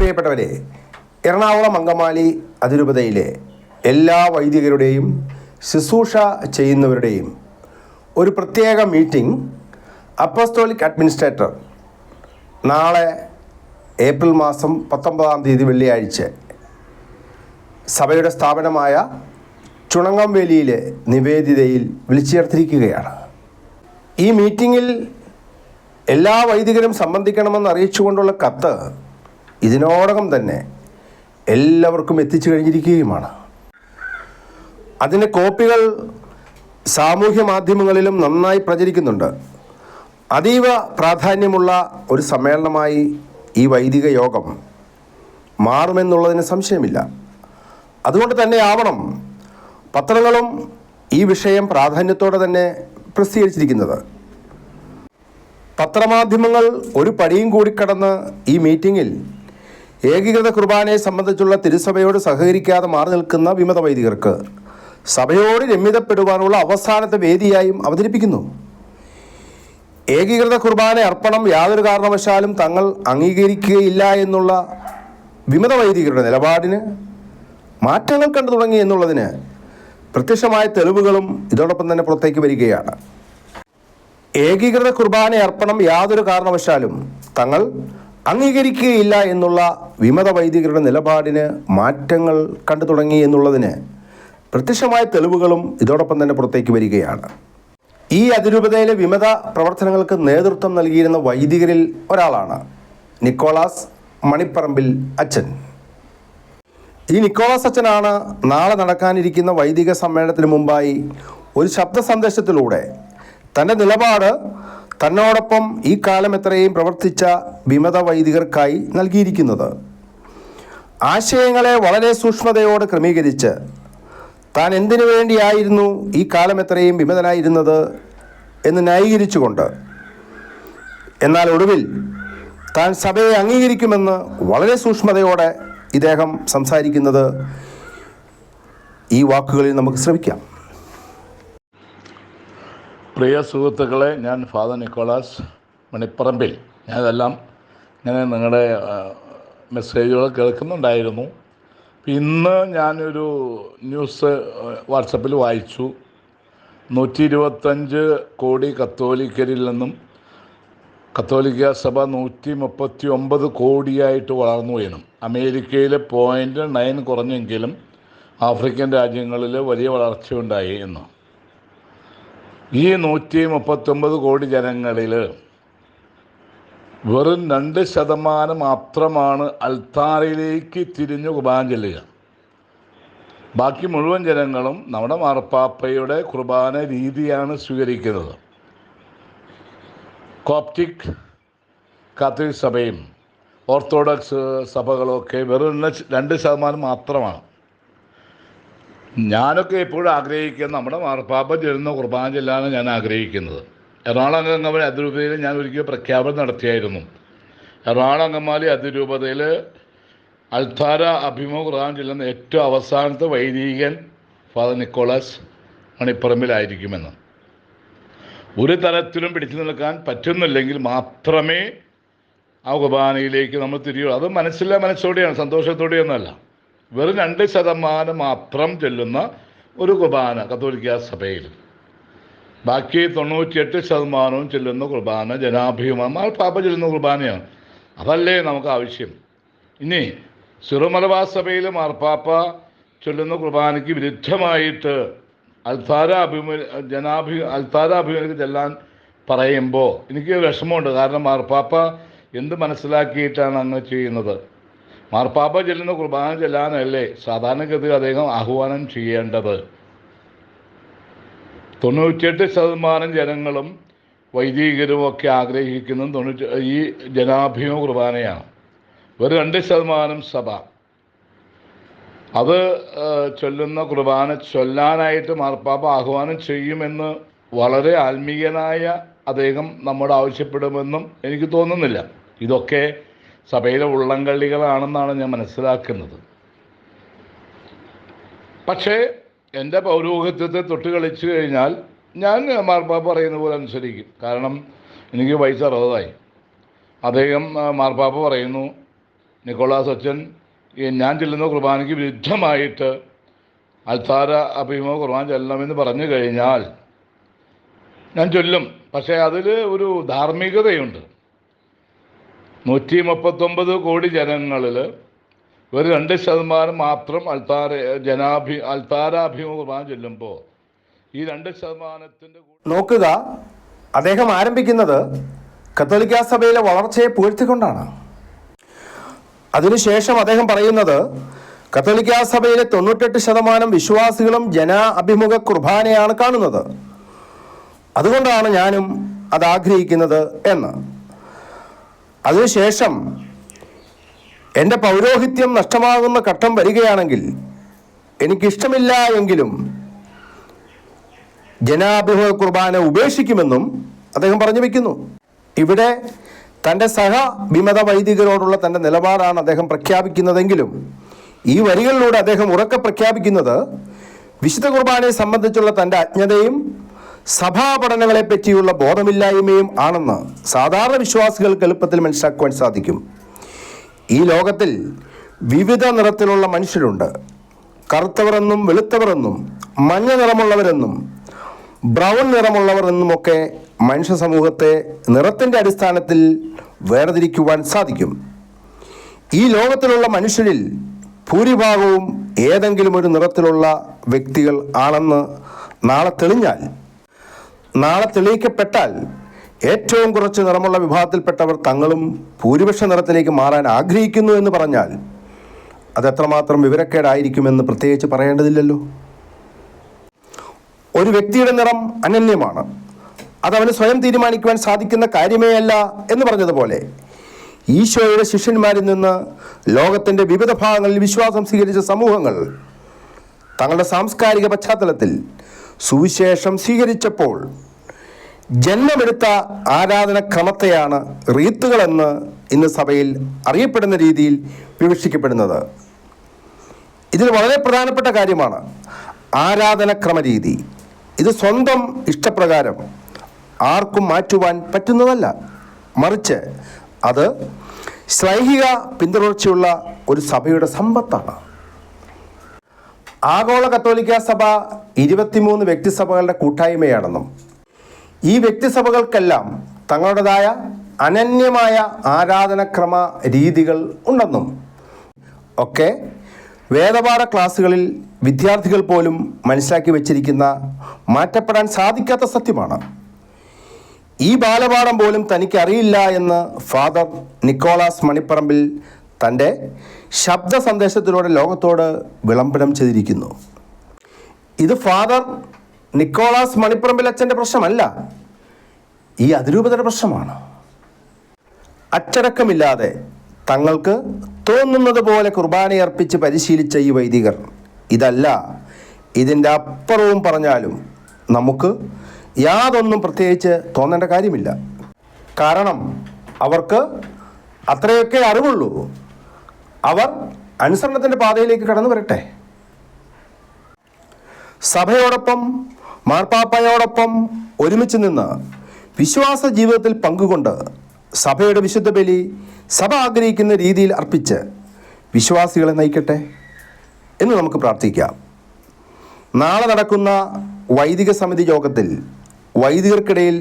പ്രിയപ്പെട്ടവരെ എറണാകുളം അങ്കമാലി അതിരൂപതയിലെ എല്ലാ വൈദികരുടെയും ശുശ്രൂഷ ചെയ്യുന്നവരുടെയും ഒരു പ്രത്യേക മീറ്റിംഗ് അപ്പസ്തോലിക് അഡ്മിനിസ്ട്രേറ്റർ നാളെ ഏപ്രിൽ മാസം പത്തൊമ്പതാം തീയതി വെള്ളിയാഴ്ച സഭയുടെ സ്ഥാപനമായ ചുണങ്ങംവേലിയിലെ നിവേദിതയിൽ വിളിച്ചു ചേർത്തിരിക്കുകയാണ് ഈ മീറ്റിങ്ങിൽ എല്ലാ വൈദികരും സംബന്ധിക്കണമെന്ന് അറിയിച്ചുകൊണ്ടുള്ള കത്ത് ഇതിനോടകം തന്നെ എല്ലാവർക്കും എത്തിച്ചു കഴിഞ്ഞിരിക്കുകയുമാണ്. അതിന്റെ കോപ്പികൾ സാമൂഹ്യ മാധ്യമങ്ങളിലും നന്നായി പ്രചരിക്കുന്നുണ്ട്. അതീവ പ്രാധാന്യമുള്ള ഒരു സമ്മേളനമായി ഈ വൈദിക യോഗം മാറുമെന്നുള്ളതിന് സംശയമില്ല. അതുകൊണ്ട് തന്നെ ആവണം പത്രങ്ങളും ഈ വിഷയം പ്രാധാന്യത്തോടെ തന്നെ പ്രസിദ്ധീകരിച്ചിരിക്കുന്നത്. പത്രമാധ്യമങ്ങൾ ഒരു പടിയും കൂടി കടന്ന് ഈ മീറ്റിങ്ങിൽ ഏകീകൃത കുർബാനയെ സംബന്ധിച്ചുള്ള തിരുസഭയോട് സഹകരിക്കാതെ മാറി നിൽക്കുന്ന വിമത വൈദികർക്ക് സഭയോട് രമ്യതപ്പെടുവാനുള്ള അവസാനത്തെ വേദിയായും അവതരിപ്പിക്കുന്നു. ഏകീകൃത കുർബാന അർപ്പണം യാതൊരു കാരണവശാലും തങ്ങൾ അംഗീകരിക്കുകയില്ല എന്നുള്ള വിമത വൈദികരുടെ നിലപാടിന് മാറ്റങ്ങൾ കണ്ടു തുടങ്ങി എന്നുള്ളതിന് പ്രത്യക്ഷമായ തെളിവുകളും ഇതോടൊപ്പം തന്നെ പുറത്തേക്ക് വരികയാണ്. ഏകീകൃത കുർബാന അർപ്പണം യാതൊരു കാരണവശാലും തങ്ങൾ അംഗീകരിക്കുകയില്ല എന്നുള്ള വിമത വൈദികരുടെ നിലപാടിന് മാറ്റങ്ങൾ കണ്ടു തുടങ്ങി എന്നുള്ളതിന് പ്രത്യക്ഷമായ തെളിവുകളും ഇതോടൊപ്പം തന്നെ പുറത്തേക്ക് വരികയാണ്. ഈ അതിരൂപതയിലെ വിമത പ്രവർത്തനങ്ങൾക്ക് നേതൃത്വം നൽകിയിരുന്ന വൈദികരിൽ ഒരാളാണ് നിക്കോളാസ് മണിപ്പറമ്പിൽ അച്ഛൻ. ഈ നിക്കോളാസ് അച്ഛനാണ് നാളെ നടക്കാനിരിക്കുന്ന വൈദിക സമ്മേളനത്തിന് മുമ്പായി ഒരു ശബ്ദ സന്ദേശത്തിലൂടെ തന്റെ നിലപാട് തന്നോടൊപ്പം ഈ കാലം എത്രയും പ്രവർത്തിച്ച വിമത വൈദികർക്കായി നൽകിയിരിക്കുന്നത്. ആശയങ്ങളെ വളരെ സൂക്ഷ്മതയോട് ക്രമീകരിച്ച് താൻ എന്തിനു വേണ്ടിയായിരുന്നു ഈ കാലം എത്രയും വിമതനായിരുന്നത് എന്ന് ന്യായീകരിച്ചുകൊണ്ട് എന്നാൽ ഒടുവിൽ താൻ സഭയെ അംഗീകരിക്കുമെന്ന് വളരെ സൂക്ഷ്മതയോടെ ഇദ്ദേഹം സംസാരിക്കുന്നത് ഈ വാക്കുകളിൽ നമുക്ക് ശ്രമിക്കാം പ്രിയ സുഹൃത്തുക്കളെ ഞാൻ ഫാദർ നിക്കോളാസ് മണിപ്പറമ്പിൽ. ഞാനിതെല്ലാം ഇങ്ങനെ നിങ്ങളുടെ മെസ്സേജുകൾ കേൾക്കുന്നുണ്ടായിരുന്നു. ഇന്ന് ഞാനൊരു ന്യൂസ് വാട്സപ്പിൽ വായിച്ചു. നൂറ്റി ഇരുപത്തഞ്ച് കോടി കത്തോലിക്കരിൽ നിന്നും കത്തോലിക്ക സഭ നൂറ്റി മുപ്പത്തി ഒമ്പത് കോടിയായിട്ട് വളർന്നു എന്നും അമേരിക്കയിൽ പോയിന്റ് നയൻ കുറഞ്ഞെങ്കിലും ആഫ്രിക്കൻ രാജ്യങ്ങളിൽ വലിയ വളർച്ചയുണ്ടായി എന്ന്. ഈ നൂറ്റി മുപ്പത്തൊമ്പത് കോടി ജനങ്ങളിൽ വെറും രണ്ട് ശതമാനം മാത്രമാണ് അൽത്താറയിലേക്ക് തിരിഞ്ഞു കുർബാന ചെല്ലുക. ബാക്കി മുഴുവൻ ജനങ്ങളും നമ്മുടെ മാർപ്പാപ്പയുടെ കുർബാന രീതിയാണ് സ്വീകരിക്കുന്നത്. കോപ്റ്റിക് കാത്തലിക് സഭയും ഓർത്തഡോക്സ് സഭകളൊക്കെ വെറും രണ്ട് ശതമാനം മാത്രമാണ്. ഞാനൊക്കെ എപ്പോഴും ആഗ്രഹിക്കുന്ന നമ്മുടെ മാർപ്പാപ്പ ചെല്ലുന്ന കുർബാന ചെല്ലാനാണ് ഞാൻ ആഗ്രഹിക്കുന്നത്. എറണാകുളം അംഗമാലി അതിരൂപതയിൽ ഞാൻ ഒരിക്കൽ പ്രഖ്യാപനം നടത്തിയായിരുന്നു. എറണാകുളം അംഗമാലി അതിരൂപതയിൽ അൽത്താര അഭിമുഖ കുർബാന ചെല്ലുന്ന ഏറ്റവും അവസാനത്തെ വൈദികൻ ഫാദർ നിക്കോളാസ് മണിപ്പറമ്പിലായിരിക്കുമെന്ന്. ഒരു തരത്തിലും പിടിച്ചു നിൽക്കാൻ പറ്റുന്നില്ലെങ്കിൽ മാത്രമേ ആ കുർബാനയിലേക്ക് നമ്മൾ തിരിയുള്ളൂ. അത് മനസ്സില്ല മനസ്സോടെയാണ് സന്തോഷത്തോടെയൊന്നുമല്ല. വെറും രണ്ട് ശതമാനം മാത്രം ചെല്ലുന്ന ഒരു കുർബാന കത്തോലിക്ക സഭയിൽ. ബാക്കി തൊണ്ണൂറ്റിയെട്ട് ശതമാനവും ചെല്ലുന്ന കുർബാന ജനാഭിമാൻ പാപ്പ ചെല്ലുന്ന കുർബാനയാണ്. അതല്ലേ നമുക്ക് ആവശ്യം. ഇനി സിറുമലബാർ സഭയിൽ മാർപ്പാപ്പ ചൊല്ലുന്ന കുർബാനയ്ക്ക് വിരുദ്ധമായിട്ട് അൽത്താര അഭിമു ജനാഭി അൽത്താര അഭിമുഖ ചെല്ലാൻ പറയുമ്പോൾ എനിക്ക് വിഷമമുണ്ട്. കാരണം മാർപ്പാപ്പ എന്ത് മനസ്സിലാക്കിയിട്ടാണ് അങ്ങ് ചെയ്യുന്നത്? മാർപ്പാപ്പ ചെല്ലുന്ന കുർബാന ചെല്ലാനല്ലേ സാധാരണഗതി അദ്ദേഹം ആഹ്വാനം ചെയ്യേണ്ടത്. തൊണ്ണൂറ്റിയെട്ട് ശതമാനം ജനങ്ങളും വൈദികരും ഒക്കെ ആഗ്രഹിക്കുന്ന തൊണ്ണൂറ്റി ഈ ജനാഭിമ കുർബാനയാണ്. ഒരു രണ്ട് ശതമാനം സഭ. അത് ചൊല്ലുന്ന കുർബാന ചൊല്ലാനായിട്ട് മാർപ്പാപ്പ ആഹ്വാനം ചെയ്യുമെന്ന് വളരെ ആത്മീയനായ അദ്ദേഹം നമ്മോട് ആവശ്യപ്പെടുമെന്നും എനിക്ക് തോന്നുന്നില്ല. ഇതൊക്കെ സഭയിലെ ഉള്ളംകള്ളികളാണെന്നാണ് ഞാൻ മനസ്സിലാക്കുന്നത്. പക്ഷേ എന്റെ പൗരോഹിത്യത്തെ തൊട്ട് കളിച്ചു കഴിഞ്ഞാൽ ഞാൻ മാർപ്പാപ്പ പറയുന്ന പോലെ അനുസരിക്കും. കാരണം എനിക്ക് വയസ്സ് അറുപതായി. അദ്ദേഹം മാർപ്പാപ്പ പറയുന്നു നിക്കോളാസ് അച്ഛൻ ഞാൻ ചെല്ലുന്ന കുർബാനയ്ക്ക് വിരുദ്ധമായിട്ട് അൽത്താര അഭിമുഖ കുർബാന ചെല്ലണമെന്ന് പറഞ്ഞു കഴിഞ്ഞാൽ ഞാൻ ചൊല്ലും. പക്ഷേ അതിൽ ഒരു ധാർമ്മികതയുണ്ട്. നൂറ്റി മുപ്പത്തൊമ്പത് കോടി ജനങ്ങളിൽ ഒരു രണ്ട് ശതമാനം മാത്രം അൽത്താര ജനാഭി അൽത്താരാഭിമുഖമായി ചെല്ലുമ്പോൾ ഈ രണ്ട് ശതമാനത്തിന്റെ നോക്കുക അദ്ദേഹം ആരംഭിക്കുന്നത് കത്തോലിക്ക സഭയിലെ വളർച്ചയെ പുകഴ്ത്തിക്കൊണ്ടാണ്. അതിനുശേഷം അദ്ദേഹം പറയുന്നത് കത്തോലിക്ക സഭയിലെ തൊണ്ണൂറ്റെട്ട് ശതമാനം വിശ്വാസികളും ജനാ അഭിമുഖ കുർബാനയാണ് കാണുന്നത്. അതുകൊണ്ടാണ് ഞാനും അത് ആഗ്രഹിക്കുന്നത് എന്ന്. അതിനുശേഷം എന്റെ പൗരോഹിത്യം നഷ്ടമാകുന്ന ഘട്ടം വരികയാണെങ്കിൽ എനിക്കിഷ്ടമില്ല എങ്കിലും ജനാഭിമുഖ കുർബാന ഉപേക്ഷിക്കുമെന്നും അദ്ദേഹം പറഞ്ഞു വയ്ക്കുന്നു ഇവിടെ തന്റെ സഹ വിമത വൈദികരോടുള്ള തന്റെ നിലപാടാണ് അദ്ദേഹം പ്രഖ്യാപിക്കുന്നതെങ്കിലും ഈ വരികളിലൂടെ അദ്ദേഹം ഉറക്കെ പ്രഖ്യാപിക്കുന്നത് വിശുദ്ധ കുർബാനയെ സംബന്ധിച്ചുള്ള തന്റെ അജ്ഞതയും സഭാ പഠനങ്ങളെ പറ്റിയുള്ള ബോധമില്ലായ്മയും ആണെന്ന് സാധാരണ വിശ്വാസികൾക്ക് എളുപ്പത്തിൽ മനസ്സിലാക്കുവാൻ സാധിക്കും. ഈ ലോകത്തിൽ വിവിധ നിറത്തിലുള്ള മനുഷ്യരുണ്ട്. കറുത്തവരെന്നും വെളുത്തവരെന്നും മഞ്ഞ നിറമുള്ളവരെന്നും ബ്രൗൺ നിറമുള്ളവർ എന്നുമൊക്കെ മനുഷ്യ സമൂഹത്തെ നിറത്തിന്റെ അടിസ്ഥാനത്തിൽ വേർതിരിക്കുവാൻ സാധിക്കും. ഈ ലോകത്തിലുള്ള മനുഷ്യരിൽ ഭൂരിഭാഗവും ഏതെങ്കിലും ഒരു നിറത്തിലുള്ള വ്യക്തികൾ ആണെന്ന് നാളെ തെളിഞ്ഞാൽ നാളെ തെളിയിക്കപ്പെട്ടാൽ ഏറ്റവും കുറച്ച് നിറമുള്ള വിഭാഗത്തിൽപ്പെട്ടവർ തങ്ങളും ഭൂരിപക്ഷ നിറത്തിലേക്ക് മാറാൻ ആഗ്രഹിക്കുന്നു എന്ന് പറഞ്ഞാൽ അതെത്രമാത്രം വിവരക്കേടായിരിക്കുമെന്ന് പ്രത്യേകിച്ച് പറയേണ്ടതില്ലല്ലോ. ഒരു വ്യക്തിയുടെ നിറം അനന്യമാണ്. അതവന് സ്വയം തീരുമാനിക്കുവാൻ സാധിക്കുന്ന കാര്യമേ അല്ല എന്ന് പറഞ്ഞതുപോലെ ഈശോയുടെ ശിഷ്യന്മാരിൽ നിന്ന് ലോകത്തിന്റെ വിവിധ ഭാഗങ്ങളിൽ വിശ്വാസം സ്വീകരിച്ച സമൂഹങ്ങൾ തങ്ങളുടെ സാംസ്കാരിക പശ്ചാത്തലത്തിൽ സുവിശേഷം സ്വീകരിച്ചപ്പോൾ ജന്മമെടുത്ത ആരാധനക്രമത്തെയാണ് റീത്തുകളെന്ന് ഇന്ന് സഭയിൽ അറിയപ്പെടുന്ന രീതിയിൽ വിവക്ഷിക്കപ്പെടുന്നത്. ഇതിൽ വളരെ പ്രധാനപ്പെട്ട കാര്യമാണ് ആരാധനക്രമ രീതി ഇത് സ്വന്തം ഇഷ്ടപ്രകാരം ആർക്കും മാറ്റുവാൻ പറ്റുന്നതല്ല. മറിച്ച് അത് ശ്രൈഹിക പിന്തുടർച്ചയുള്ള ഒരു സഭയുടെ സമ്പത്താണ്. ആഗോള കത്തോലിക്ക സഭ ഇരുപത്തിമൂന്ന് വ്യക്തിസഭകളുടെ കൂട്ടായ്മയാണെന്നും ഈ വ്യക്തിസഭകൾക്കെല്ലാം തങ്ങളുടേതായ അനന്യമായ ആരാധനക്രമ രീതികൾ ഉണ്ടെന്നും ഒക്കെ വേദപാഠ ക്ലാസ്സുകളിൽ വിദ്യാർത്ഥികൾ പോലും മനസ്സിലാക്കി വച്ചിരിക്കുന്ന മാറ്റപ്പെടാൻ സാധിക്കാത്ത സത്യമാണ്. ഈ ബാലപാഠം പോലും തനിക്കറിയില്ല എന്ന് ഫാദർ നിക്കോളാസ് മണിപ്പറമ്പിൽ തന്റെ ശബ്ദ സന്ദേശത്തിലൂടെ ലോകത്തോട് വിളംബരം ചെയ്തിരിക്കുന്നു. ഇത് ഫാദർ നിക്കോളാസ് മണിപ്പറമ്പിൽ അച്ഛന്റെ പ്രശ്നമല്ല. ഈ അതിരൂപതയുടെ പ്രശ്നമാണ്. അച്ചടക്കമില്ലാതെ തങ്ങൾക്ക് തോന്നുന്നത് പോലെ കുർബാനയർപ്പിച്ച് പരിശീലിച്ച ഈ വൈദികർ ഇതല്ല ഇതിന്റെ അപ്പുറവും പറഞ്ഞാലും നമുക്ക് യാതൊന്നും പ്രത്യേകിച്ച് തോന്നേണ്ട കാര്യമില്ല. കാരണം അവർക്ക് അത്രയൊക്കെ അറിവുള്ളൂ. അവർ അനുസരണത്തിന്റെ പാതയിലേക്ക് കടന്നു വരട്ടെ. സഭയോടൊപ്പം മാർപ്പാപ്പയോടൊപ്പം ഒരുമിച്ച് നിന്ന് വിശ്വാസ ജീവിതത്തിൽ പങ്കുകൊണ്ട് സഭയുടെ വിശുദ്ധ ബലി സഭ ആഗ്രഹിക്കുന്ന രീതിയിൽ അർപ്പിച്ച് വിശ്വാസികളെ നയിക്കട്ടെ എന്ന് നമുക്ക് പ്രാർത്ഥിക്കാം. നാളെ നടക്കുന്ന വൈദിക സമിതി യോഗത്തിൽ വൈദികർക്കിടയിൽ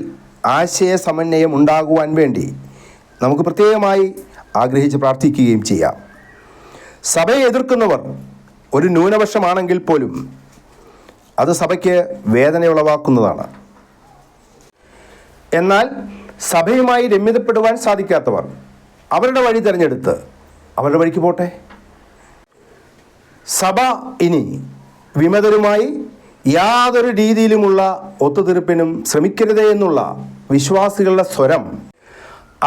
ആശയ സമന്വയം ഉണ്ടാകുവാൻ വേണ്ടി നമുക്ക് പ്രത്യേകമായി ആഗ്രഹിച്ച് പ്രാർത്ഥിക്കുകയും ചെയ്യാം. സഭയെ എതിർക്കുന്നവർ ഒരു ന്യൂനപക്ഷമാണെങ്കിൽ പോലും അത് സഭയ്ക്ക് വേദന ഉളവാക്കുന്നതാണ് എന്നാൽ സഭയുമായി രമ്യതപ്പെടുവാൻ സാധിക്കാത്തവർ അവരുടെ വഴി തിരഞ്ഞെടുത്ത് അവരുടെ വഴിക്ക് പോട്ടെ. സഭ ഇനി വിമതരുമായി യാതൊരു രീതിയിലുമുള്ള ഒത്തുതീർപ്പിനും ശ്രമിക്കരുതേ എന്നുള്ള വിശ്വാസികളുടെ സ്വരം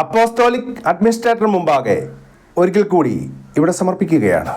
അപ്പോസ്തോലിക് അഡ്മിനിസ്ട്രേറ്റർ മുമ്പാകെ ഒരിക്കൽ കൂടി ഇവിടെ സമർപ്പിക്കുകയാണ്.